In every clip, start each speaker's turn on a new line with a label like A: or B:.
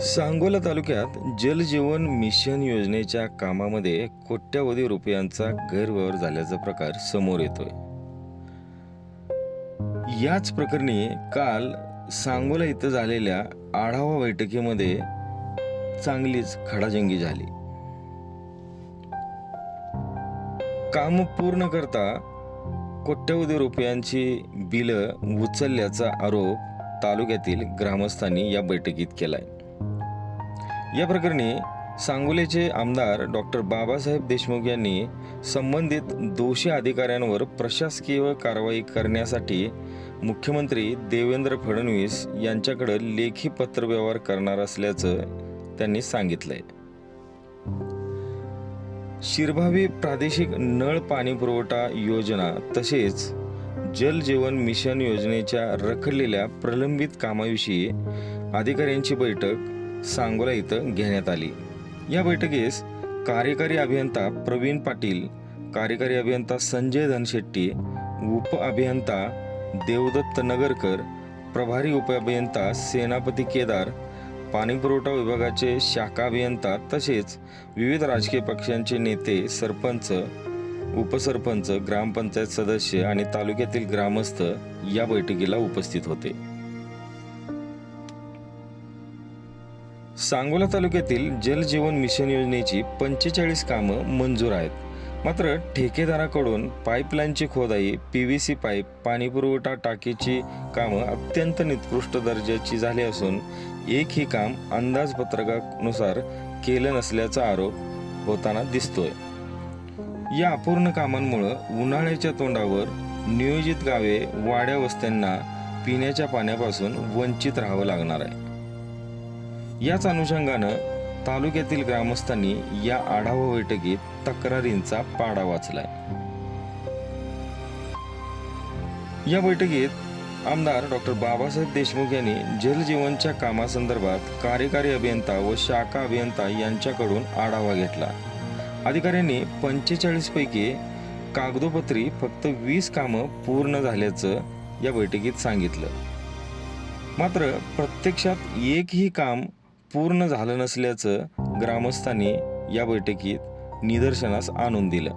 A: सांगोला तालुक्यात जलजीवन मिशन योजनेच्या कामामध्ये कोट्यावधी रुपयांचा गैरव्यवहार झाल्याचा प्रकार समोर येतोय. याच प्रकरणी काल सांगोला इथं झालेल्या आढावा बैठकीमध्ये चांगलीच खडाजंगी झाली. काम पूर्ण करता कोट्यवधी रुपयांची बिलं उचलल्याचा आरोप तालुक्यातील ग्रामस्थांनी या बैठकीत केलाय. या प्रकरणी सांगोलेचे आमदार डॉक्टर बाबासाहेब देशमुख यांनी संबंधित दोषी अधिकाऱ्यांवर प्रशासकीय कारवाई करण्यासाठी मुख्यमंत्री देवेंद्र फडणवीस यांच्याकडे लेखी पत्रव्यवहार करणार असल्याचं त्यांनी सांगितलंय. शिरभावी प्रादेशिक नळ पाणी पुरवठा योजना तसेच जल जीवन मिशन योजनेच्या रखडलेल्या प्रलंबित कामाविषयी अधिकाऱ्यांची बैठक सांगोला इथं घेण्यात आली. या बैठकीस कार्यकारी अभियंता प्रवीण पाटील कार्यकारी अभियंता संजय धनशेट्टी उप अभियंता देवदत्त नगरकर प्रभारी उप अभियंता सेनापती केदार पाणीपुरवठा विभागाचे शाखा अभियंता तसेच विविध राजकीय पक्षांचे नेते सरपंच उपसरपंच ग्रामपंचायत सदस्य आणि तालुक्यातील ग्रामस्थ या बैठकीला उपस्थित होते. सांगोला तालुक्यातील जल जीवन मिशन योजनेची पंचेचाळीस कामं मंजूर आहेत. मात्र ठेकेदाराकडून पाईपलाईनची खोदाई पी व्ही सी पाईप पाणीपुरवठा टाकीची कामं अत्यंत निकृष्ट दर्जाची झाली असून एकही काम अंदाजपत्रकानुसार केलं नसल्याचा आरोप होताना दिसतोय. या अपूर्ण कामांमुळं उन्हाळ्याच्या तोंडावर नियोजित गावे वाड्या वस्त्यांना पिण्याच्या पाण्यापासून वंचित राहावं लागणार आहे. याच अनुषंगानं तालुक्यातील ग्रामस्थांनी या आढावा बैठकीत तक्रारींचा पाडा वाचलाय. या बैठकीत आमदार डॉक्टर बाबासाहेब देशमुख यांनी जलजीवनच्या कामासंदर्भात कार्यकारी अभियंता व शाखा अभियंता यांच्याकडून आढावा घेतला. अधिकाऱ्यांनी पंचेचाळीस पैकी कागदोपत्री फक्त वीस कामं पूर्ण झाल्याचं या बैठकीत सांगितलं. मात्र प्रत्यक्षात एकही काम पूर्ण झालं नसल्याचं ग्रामस्थांनी या बैठकीत निदर्शनास आणून दिलं.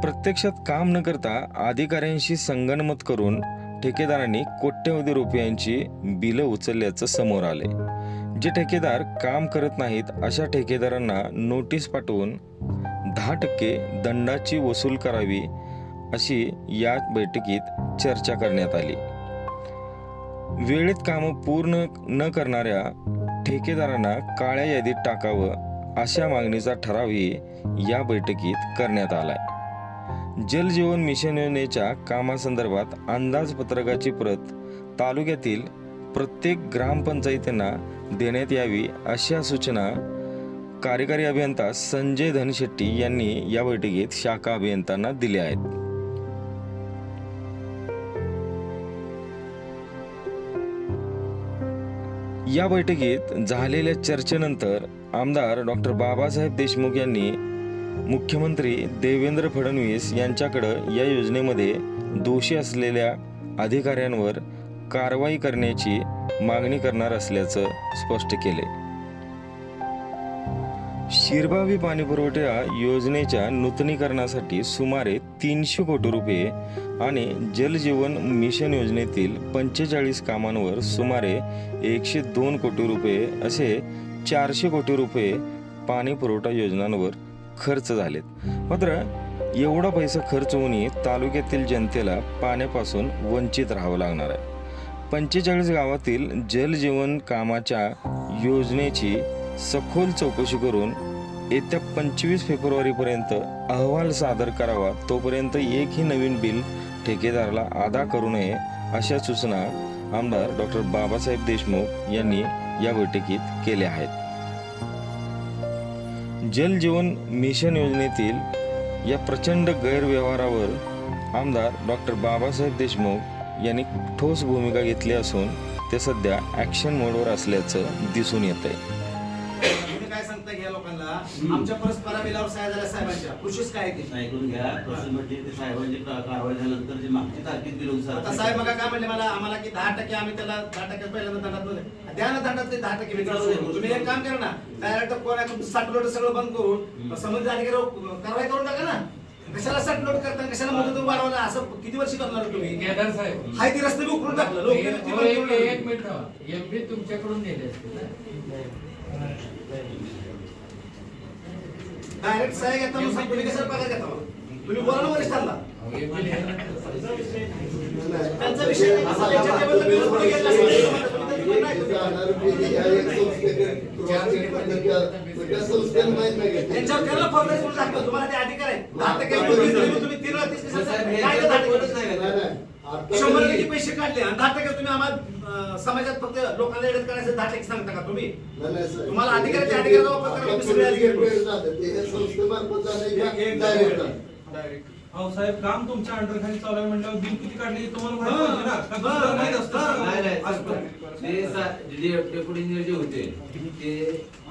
A: प्रत्यक्षात काम न करता अधिकाऱ्यांशी संगनमत करून ठेकेदारांनी कोट्यवधी रुपयांची बिलं उचलल्याचं समोर आले जे ठेकेदार काम करत नाहीत अशा ठेकेदारांना नोटीस पाठवून दहा टक्के दंडाची वसूल करावी अशी या बैठकीत चर्चा करण्यात आली. वेळेत कामं पूर्ण न करणाऱ्या ठेकेदारांना काळ्या यादीत टाकावं अशा मागणीचा ठरावही या बैठकीत करण्यात आलाय. जलजीवन मिशन योजनेच्या कामासंदर्भात अंदाजपत्रकाची प्रत तालुक्यातील प्रत्येक ग्रामपंचायतींना देण्यात यावी अशा सूचना कार्यकारी अभियंता संजय धनशेट्टी यांनी या बैठकीत शाखा अभियंत्यांना दिल्या आहेत. या बैठकीत झालेल्या चर्चेनंतर आमदार डॉक्टर बाबासाहेब देशमुख यांनी मुख्यमंत्री देवेंद्र फडणवीस यांच्याकडं या योजनेमध्ये दोषी असलेल्या अधिकाऱ्यांवर कारवाई करण्याची मागणी करणार असल्याचं स्पष्ट केले. शिरभावी पाणीपुरवठा योजनेच्या नूतनीकरणासाठी सुमारे तीनशे कोटी रुपये आणि जलजीवन मिशन योजनेतील पंचेचाळीस कामांवर सुमारे एकशे दोन कोटी रुपये असे चारशे कोटी रुपये पाणी पुरवठा योजनांवर खर्च झालेत. मात्र एवढा पैसा खर्च होऊनही तालुक्यातील जनतेला पाण्यापासून वंचित राहावं लागणार आहे. पंचेचाळीस गावातील जलजीवन कामाच्या योजनेची सखोल चौकशी करून येत्या पंचवीस फेब्रुवारीपर्यंत अहवाल सादर करावा तोपर्यंत एकही नवीन बिल ठेकेदाराला अदा करू नये अशा सूचना आमदार डॉक्टर बाबासाहेब देशमुख यांनी या बैठकीत केल्या आहेत. जल जीवन मिशन योजनेतील या प्रचंड गैरव्यवहारावर आमदार डॉक्टर बाबासाहेब देशमुख यांनी ठोस भूमिका घेतली असून ते सध्या ॲक्शन मोडवर असल्याचं दिसून येत आहे
B: तुम्ही काय सांगता या लोकांना. आमच्या परस्परा बिलावर सह्या झाल्या साहेबांच्या. प्रोसेस काय ती?
C: ऐकून घ्या. तसं म्हणजे ते साहेबांची कारवाई झाल्यानंतर जी मागची तारखेत
B: आता साहेब बघा काय म्हणले मला. आम्हाला की दहा टक्के आम्ही त्याला दहा टक्के पहिल्यांदा दंडात बोलले. द्या ना दंडात ते दहा टक्के. तुम्ही एक काम करा ना. डायरेक्ट कोण आहे तुमचं साठ लोट सगळं बंद करून संबंधित अधिकारी कारवाई करून टाका ना. कशाला साठ लोट करता कशाला मुदत वाढवला असं किती वर्ष करणार तुम्ही?
D: केदार साहेब.
B: हाय ती रस्ते बी उकरून टाकलं. लोक
D: एक एक मिनिट. एमबी तुमच्याकडून नेले असते ना?
B: डायरेक्ट सह्या घेता मग. सांग, तुम्ही कशाला पगार घेता? मग? तुम्ही बोला ना वरिष्ठांना
D: लिहिल्यानंतर
B: त्यांचा विषय तुम्हाला- तुम्ही त्यांच्यावर. तुम्हाला ते अधिकार आहे दहा टक्के तीन तीस
C: हे.
B: शंभर टक्के पैसे काढले. आणि दहा टक्के तुम्ही आम्हाला? समाजात फक्त लोकांना एडत करायचं दहा टक्के सांगता का तुम्ही? तुम्हाला अधिकाराचे अधिकार वापर करा, तुम्ही सगळे अधिकारी
E: अहो साहेब काम तुमच्या अंडर खाली चालू आहे म्हणल्यावर बिल किती काढले हे तुम्हाला माहीत असतं
C: डेप्युटी इंजिनियर जे होते ते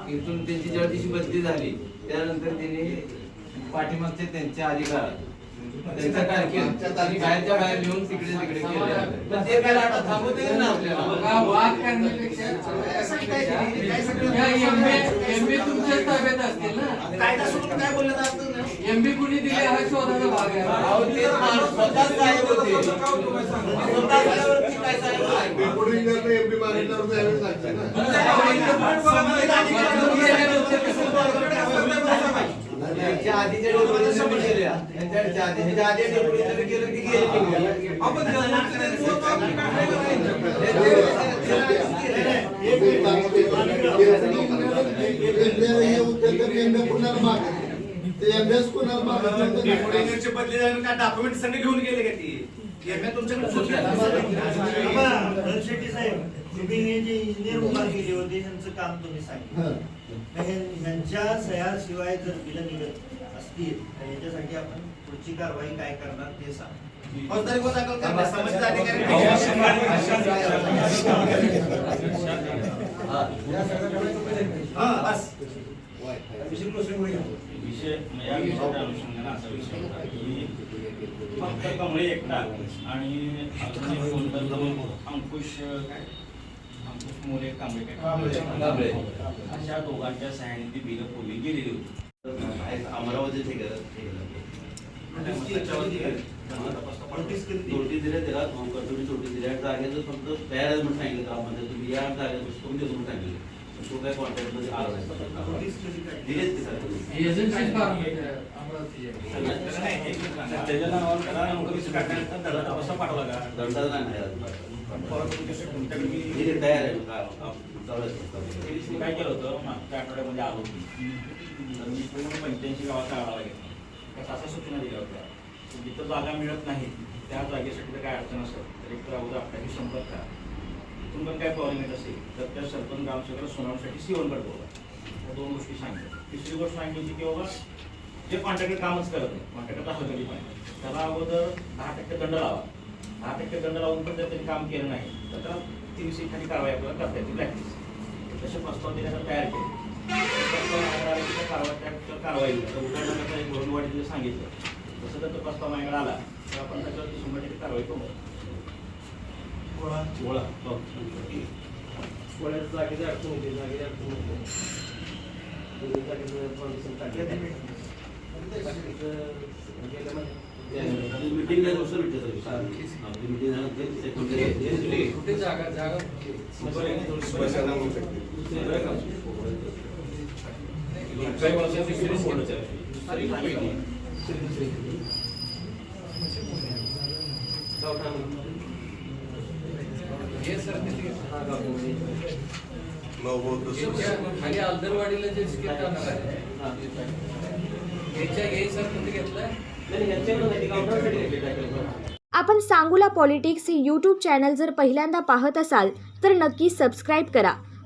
C: इथून त्यांची ज्या दिवशी बदली झाली त्यानंतर त्यांनी पाठीमागचे त्यांचे अधिकार त्यांच्या बाहेरच्या बाहेर घेऊन तिकडे तिकडे केले तर ते काय आता थांबवते ना आपल्याला
D: वाद करण्यापेक्षा एमबी एमबी तुमच्याच ताब्यात असतील ना
B: कायदा सोडून काय बोललं जातं ना
D: एमबी कुणी दिले हा शोधाचा भाग आहे
C: ते स्वतःच साहेब होते स्वतः झाल्यावरती काय साहेब आहे?
B: संबंधित
C: त्यांच्या आधीचे डेप्युटी इंजिनियर गेले. त्यांच्या आधी- आधी गेले की गेले.
E: आपण काय करायचं?
B: बदली डॉक्युमेंट सगळे घेऊन गेले का ती तुमच्याकडे सुटली
F: शेट्टी साहेब तुम्ही हे जे इंजिनियर उभा केले होते ह्यांचं काम तुम्ही सांगितलं तर हे- ह्यांच्या सह्याशिवाय जर बिलं निघत असतील तर याच्यासाठी आपण पुढची कारवाई काय करणार ते सांग
B: फौजदारी गुन्हा दाखल करा संबंधित अधिकारी हा बस
G: विषय फक्त कमळे एकटा आणि अंकुश काय अंकुश मोरे कांबळे काय
C: कांबळे.
G: अशा दोघांच्या सहाय्याने ती बिलं पूर्वी गेलेली होती
C: अमरावती
F: केली.
C: नोटीस दिल्या त्याला कटोरी नोटीस दिल्या. जागेचं फक्त तयार आहे म्हणून सांगितलं ग्रामपंचायत. तुम्ही या जागेत बसतो देतो म्हणून सांगितलं. तो काय कॉन्टॅक्टमध्ये आला नाही? दिलेच सर
D: एजन्सी.
G: त्याच्या नावावर त्याला नोटीस त्याला तपास पाठवला का?
C: नाही दिले तयार आहे
G: काय केलं होतं? मागच्या आठवड्यामध्ये आलो होती. तर मी पूर्ण पंच्याऐंशी गावाचा आढावा घेतला त्यात अशा सूचना दिल्या होत्या. की जिथं जागा मिळत नाही त्या जागेसाठी जर काय अडचण असेल तर एक तर अगोदर आपल्याशी संपर्क करा. तिथून पण काय प्रॉब्लेम येत असेल तर त्या सरपंच ग्रामसेवकाला सोनावण्यासाठी सीओनकडे बोला या दोन गोष्टी सांगितल्या. तिसरी गोष्ट सांगितली की बाबा जे कॉन्ट्रॅक्टर कामच करत नाही कॉन्ट्रॅक्टर असलं कधी त्याला अगोदर दहा टक्के दंड लावा. दहा टक्के दंड लावून पण जर त्यांनी काम केलं नाही तर त्याला तीनशे खाली कारवाई आपल्याला करता येते. प्रॅक्टिस तसे प्रस्ताव देण्याचा तयार केले. त्या कारवाई त्या कारवाई उदाहरणार्थ एक जे सांगितलं तसं जर तो प्रस्ताव माझ्याकडे आला तर आपण त्याच्यावरती शंभर टक्के कारवाई करू.
F: गोळा.
G: गोळा.
C: मीटिंगला दुसरं भेटलं सर. आपली मीटिंग झाल्यानंतर second day- day दिली.
D: कुठे जागा जागा
G: काही वर्षाची सिरीज आहे.
D: खाली आलदरवाडीला जे स्किप करणार आहे याच्या हे
C: नाही, यांच्याकडे काउंटरसाठी
H: आपण सांगूला पॉलिटिक्स हे यूट्यूब चॅनल जर पहिल्यांदा पाहत असाल तर नक्की सबस्क्राईब करा